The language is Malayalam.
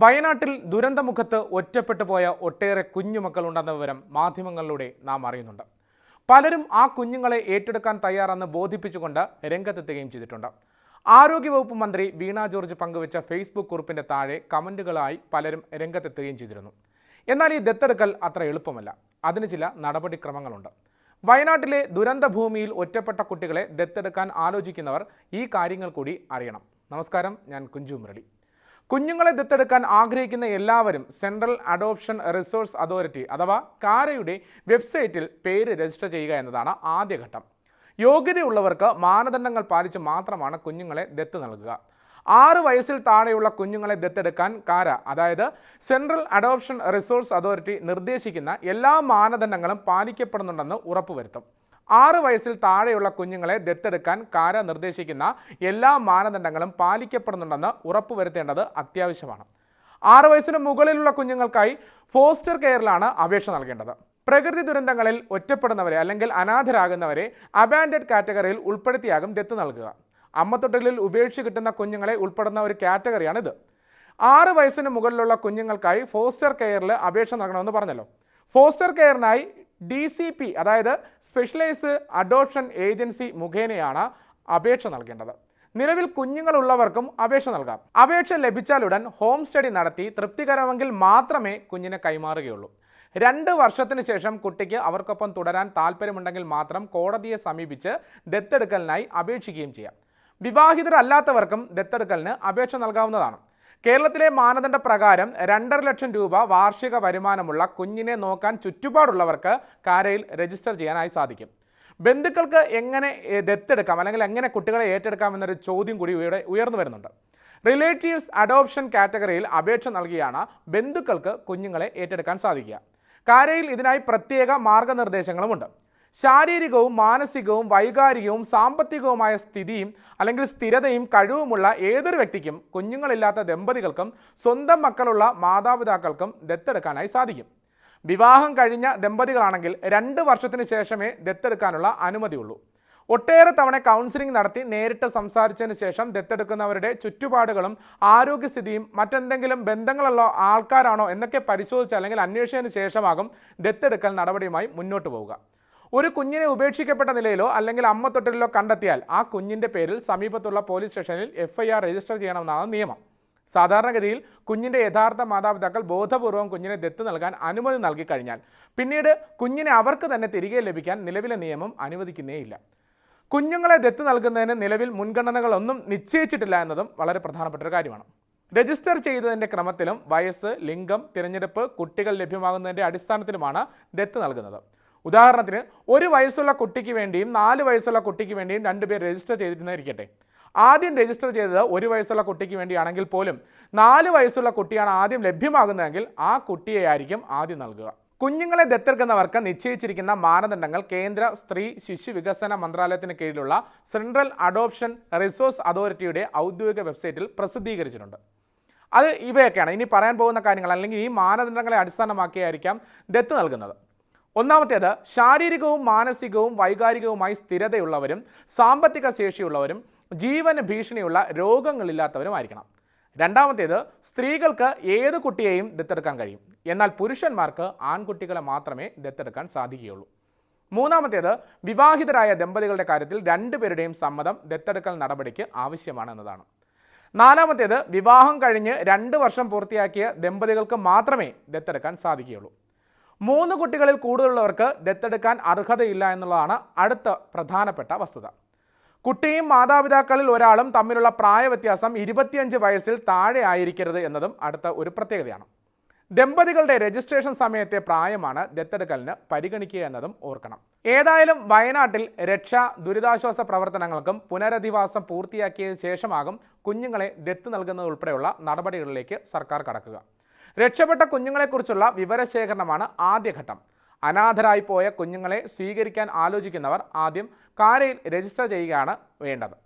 വയനാട്ടിൽ ദുരന്തമുഖത്ത് ഒറ്റപ്പെട്ടു പോയ ഒട്ടേറെ കുഞ്ഞുമക്കളുണ്ടെന്ന വിവരം മാധ്യമങ്ങളിലൂടെ നാം അറിയുന്നുണ്ട്. പലരും ആ കുഞ്ഞുങ്ങളെ ഏറ്റെടുക്കാൻ തയ്യാറെന്ന് ബോധിപ്പിച്ചുകൊണ്ട് രംഗത്തെത്തുകയും ചെയ്തിട്ടുണ്ട്. ആരോഗ്യവകുപ്പ് മന്ത്രി വീണ ജോർജ് പങ്കുവച്ച ഫേസ്ബുക്ക് കുറിപ്പിന്റെ താഴെ കമന്റുകളായി പലരും രംഗത്തെത്തുകയും ചെയ്തിരുന്നു. എന്നാൽ ഈ ദത്തെടുക്കൽ അത്ര എളുപ്പമല്ല. അതിന് ചില നടപടിക്രമങ്ങളുണ്ട്. വയനാട്ടിലെ ദുരന്ത ഭൂമിയിൽ ഒറ്റപ്പെട്ട കുട്ടികളെ ദത്തെടുക്കാൻ ആലോചിക്കുന്നവർ ഈ കാര്യങ്ങൾ കൂടി അറിയണം. നമസ്കാരം. ഞാൻ കുഞ്ചു മുരളി കുഞ്ഞുങ്ങളെ ദത്തെടുക്കാൻ ആഗ്രഹിക്കുന്ന എല്ലാവരും സെൻട്രൽ അഡോപ്ഷൻ റിസോഴ്സ് അതോറിറ്റി അഥവാ കാരയുടെ വെബ്സൈറ്റിൽ പേര് രജിസ്റ്റർ ചെയ്യുക എന്നതാണ് ആദ്യഘട്ടം. യോഗ്യതയുള്ളവർക്ക് മാനദണ്ഡങ്ങൾ പാലിച്ച് മാത്രമാണ് കുഞ്ഞുങ്ങളെ ദത്ത് നൽകുക. ആറ് വയസ്സിൽ താഴെയുള്ള കുഞ്ഞുങ്ങളെ ദത്തെടുക്കാൻ കാര അതായത് സെൻട്രൽ അഡോപ്ഷൻ റിസോഴ്സ് അതോറിറ്റി നിർദ്ദേശിക്കുന്ന എല്ലാ മാനദണ്ഡങ്ങളും പാലിക്കപ്പെടുന്നുണ്ടെന്ന് ഉറപ്പുവരുത്തും. ആറ് വയസ്സിൽ താഴെയുള്ള കുഞ്ഞുങ്ങളെ ദത്തെടുക്കാൻ കാര നിർദ്ദേശിക്കുന്ന എല്ലാ മാനദണ്ഡങ്ങളും പാലിക്കപ്പെടുന്നുണ്ടെന്ന് ഉറപ്പുവരുത്തേണ്ടത് അത്യാവശ്യമാണ്. ആറ് വയസ്സിന് മുകളിലുള്ള കുഞ്ഞുങ്ങൾക്കായി ഫോസ്റ്റർ കെയറിലാണ് അപേക്ഷ നൽകേണ്ടത്. പ്രകൃതി ദുരന്തങ്ങളിൽ ഒറ്റപ്പെടുന്നവരെ അല്ലെങ്കിൽ അനാഥരാകുന്നവരെ അബാൻഡഡ് കാറ്റഗറിയിൽ ഉൾപ്പെടുത്തിയാകും ദത്ത് നൽകുക. അമ്മത്തൊട്ടിലിൽ ഉപേക്ഷിച്ച് കിട്ടുന്ന കുഞ്ഞുങ്ങളെ ഉൾപ്പെടുന്ന ഒരു കാറ്റഗറിയാണിത്. ആറ് വയസ്സിന് മുകളിലുള്ള കുഞ്ഞുങ്ങൾക്കായി ഫോസ്റ്റർ കെയറിൽ അപേക്ഷ നൽകണമെന്ന് പറഞ്ഞല്ലോ. ഫോസ്റ്റർ കെയറിനായി ഡി സി പി അതായത് സ്പെഷ്യലൈസ് അഡോപ്ഷൻ ഏജൻസി മുഖേനയാണ് അപേക്ഷ നൽകേണ്ടത്. നിലവിൽ കുഞ്ഞുങ്ങളുള്ളവർക്കും അപേക്ഷ നൽകാം. അപേക്ഷ ലഭിച്ചാലുടൻ ഹോം സ്റ്റഡി നടത്തി തൃപ്തികരമെങ്കിൽ മാത്രമേ കുഞ്ഞിനെ കൈമാറുകയുള്ളൂ. രണ്ട് വർഷത്തിന് ശേഷം കുട്ടിക്ക് അവർക്കൊപ്പം തുടരാൻ താല്പര്യമുണ്ടെങ്കിൽ മാത്രം കോടതിയെ സമീപിച്ച് ദത്തെടുക്കലിനായി അപേക്ഷിക്കുകയും ചെയ്യാം. വിവാഹിതരല്ലാത്തവർക്കും ദത്തെടുക്കലിന് അപേക്ഷ നൽകാവുന്നതാണ്. കേരളത്തിലെ മാനദണ്ഡ പ്രകാരം രണ്ടര ലക്ഷം രൂപ വാർഷിക വരുമാനമുള്ള കുഞ്ഞിനെ നോക്കാൻ ചുറ്റുപാടുള്ളവർക്ക് കാരയിൽ രജിസ്റ്റർ ചെയ്യാനായി സാധിക്കും. ബന്ധുക്കൾക്ക് എങ്ങനെ ദത്തെടുക്കാം അല്ലെങ്കിൽ എങ്ങനെ കുട്ടികളെ ഏറ്റെടുക്കാം എന്നൊരു ചോദ്യം കൂടി ഇവിടെ ഉയർന്നു വരുന്നുണ്ട്. റിലേറ്റീവ്സ് അഡോപ്ഷൻ കാറ്റഗറിയിൽ അപേക്ഷ നൽകിയാണ് ബന്ധുക്കൾക്ക് കുഞ്ഞുങ്ങളെ ഏറ്റെടുക്കാൻ സാധിക്കുക. കാരയിൽ ഇതിനായി പ്രത്യേക മാർഗനിർദ്ദേശങ്ങളുമുണ്ട്. ശാരീരികവും മാനസികവും വൈകാരികവും സാമ്പത്തികവുമായ സ്ഥിതിയും അല്ലെങ്കിൽ സ്ഥിരതയും കഴിവുമുള്ള ഏതൊരു വ്യക്തിക്കും കുഞ്ഞുങ്ങളില്ലാത്ത ദമ്പതികൾക്കും സ്വന്തം മക്കളുള്ള മാതാപിതാക്കൾക്കും ദത്തെടുക്കാനായി സാധിക്കും. വിവാഹം കഴിഞ്ഞ ദമ്പതികളാണെങ്കിൽ രണ്ട് വർഷത്തിന് ശേഷമേ ദത്തെടുക്കാനുള്ള അനുമതിയുള്ളൂ. ഒട്ടേറെ തവണ കൗൺസിലിംഗ് നടത്തി നേരിട്ട് സംസാരിച്ചതിന് ശേഷം ദത്തെടുക്കുന്നവരുടെ ചുറ്റുപാടുകളും ആരോഗ്യസ്ഥിതിയും മറ്റെന്തെങ്കിലും ബന്ധങ്ങളുള്ള ആൾക്കാരാണോ എന്നൊക്കെ പരിശോധിച്ച് അല്ലെങ്കിൽ അന്വേഷിച്ചതിന് ശേഷമാകും ദത്തെടുക്കൽ നടപടിയുമായി മുന്നോട്ട് പോവുക. ഒരു കുഞ്ഞിനെ ഉപേക്ഷിക്കപ്പെട്ട നിലയിലോ അല്ലെങ്കിൽ അമ്മ തൊട്ടിലോ കണ്ടെത്തിയാൽ ആ കുഞ്ഞിന്റെ പേരിൽ സമീപത്തുള്ള പോലീസ് സ്റ്റേഷനിൽ എഫ്ഐആർ രജിസ്റ്റർ ചെയ്യണമെന്നാണ് നിയമം. സാധാരണഗതിയിൽ കുഞ്ഞിന്റെ യഥാർത്ഥ മാതാപിതാക്കൾ ബോധപൂർവം കുഞ്ഞിനെ ദത്ത് നൽകാൻ അനുമതി നൽകി കഴിഞ്ഞാൽ പിന്നീട് കുഞ്ഞിനെ അവർക്ക് തന്നെ തിരികെ ലഭിക്കാൻ നിലവിലെ നിയമം അനുവദിക്കുന്നേയില്ല. കുഞ്ഞുങ്ങളെ ദത്ത് നൽകുന്നതിന് നിലവിൽ മുൻഗണനകളൊന്നും നിശ്ചയിച്ചിട്ടില്ല എന്നതും വളരെ പ്രധാനപ്പെട്ട ഒരു കാര്യമാണ്. രജിസ്റ്റർ ചെയ്തതിന്റെ ക്രമത്തിലും വയസ്സ് ലിംഗം തിരഞ്ഞെടുപ്പ് കുട്ടികൾ ലഭ്യമാകുന്നതിന്റെ അടിസ്ഥാനത്തിലുമാണ് ദത്ത് നൽകുന്നത്. ഉദാഹരണത്തിന് ഒരു വയസ്സുള്ള കുട്ടിക്ക് വേണ്ടിയും നാല് വയസ്സുള്ള കുട്ടിക്ക് വേണ്ടിയും രണ്ടുപേർ രജിസ്റ്റർ ചെയ്തിരുന്നിരിക്കട്ടെ ആദ്യം രജിസ്റ്റർ ചെയ്തത് ഒരു വയസ്സുള്ള കുട്ടിക്ക് വേണ്ടിയാണെങ്കിൽ പോലും നാല് വയസ്സുള്ള കുട്ടിയാണ് ആദ്യം ലഭ്യമാകുന്നതെങ്കിൽ ആ കുട്ടിയെ ആയിരിക്കും ആദ്യം നൽകുക. കുഞ്ഞുങ്ങളെ ദത്തെടുക്കുന്നവർക്ക് നിശ്ചയിച്ചിരിക്കുന്ന മാനദണ്ഡങ്ങൾ കേന്ദ്ര സ്ത്രീ ശിശു വികസന മന്ത്രാലയത്തിന് കീഴിലുള്ള സെൻട്രൽ അഡോപ്ഷൻ റിസോഴ്സ് അതോറിറ്റിയുടെ ഔദ്യോഗിക വെബ്സൈറ്റിൽ പ്രസിദ്ധീകരിച്ചിട്ടുണ്ട്. അത് ഇവയൊക്കെയാണ് ഇനി പറയാൻ പോകുന്ന കാര്യങ്ങൾ അല്ലെങ്കിൽ ഈ മാനദണ്ഡങ്ങളെ അടിസ്ഥാനമാക്കിയായിരിക്കാം ദത്ത് നൽകുന്നത്. ഒന്നാമത്തേത് ശാരീരികവും മാനസികവും വൈകാരികവുമായി സ്ഥിരതയുള്ളവരും സാമ്പത്തിക ശേഷിയുള്ളവരും ജീവന് ഭീഷണിയുള്ള രോഗങ്ങളില്ലാത്തവരുമായിരിക്കണം രണ്ടാമത്തേത് സ്ത്രീകൾക്ക് ഏത് കുട്ടിയെയും ദത്തെടുക്കാൻ കഴിയും. എന്നാൽ പുരുഷന്മാർക്ക് ആൺകുട്ടികളെ മാത്രമേ ദത്തെടുക്കാൻ സാധിക്കുകയുള്ളൂ. മൂന്നാമത്തേത് വിവാഹിതരായ ദമ്പതികളുടെ കാര്യത്തിൽ രണ്ടുപേരുടെയും സമ്മതം ദത്തെടുക്കൽ നടപടിക്ക് ആവശ്യമാണ് എന്നതാണ്. നാലാമത്തേത് വിവാഹം കഴിഞ്ഞ് രണ്ട് വർഷം പൂർത്തിയാക്കിയ ദമ്പതികൾക്ക് മാത്രമേ ദത്തെടുക്കാൻ സാധിക്കുകയുള്ളൂ. മൂന്ന് കുട്ടികളിൽ കൂടുതലുള്ളവർക്ക് ദത്തെടുക്കാൻ അർഹതയില്ല എന്നുള്ളതാണ് അടുത്ത പ്രധാനപ്പെട്ട വസ്തുത. കുട്ടിയും മാതാപിതാക്കളിൽ ഒരാളും തമ്മിലുള്ള പ്രായവ്യത്യാസം ഇരുപത്തിയഞ്ച് വയസ്സിൽ താഴെ ആയിരിക്കരുത് എന്നതും അടുത്ത ഒരു പ്രത്യേകതയാണ്. ദമ്പതികളുടെ രജിസ്ട്രേഷൻ സമയത്തെ പ്രായമാണ് ദത്തെടുക്കലിന് പരിഗണിക്കുക എന്നതും ഓർക്കണം. ഏതായാലും വയനാട്ടിൽ രക്ഷ ദുരിതാശ്വാസ പ്രവർത്തനങ്ങൾക്കും പുനരധിവാസം പൂർത്തിയാക്കിയ ശേഷമാകും കുഞ്ഞുങ്ങളെ ദത്ത് നൽകുന്നത് ഉൾപ്പെടെയുള്ള നടപടികളിലേക്ക് സർക്കാർ കടക്കുക. രക്ഷപ്പെട്ട കുഞ്ഞുങ്ങളെക്കുറിച്ചുള്ള വിവരശേഖരണമാണ് ആദ്യഘട്ടം. അനാഥരായി പോയ കുഞ്ഞുങ്ങളെ സ്വീകരിക്കാൻ ആലോചിക്കുന്നവർ ആദ്യം കാരയിൽ രജിസ്റ്റർ ചെയ്യുകയാണ് വേണ്ടത്.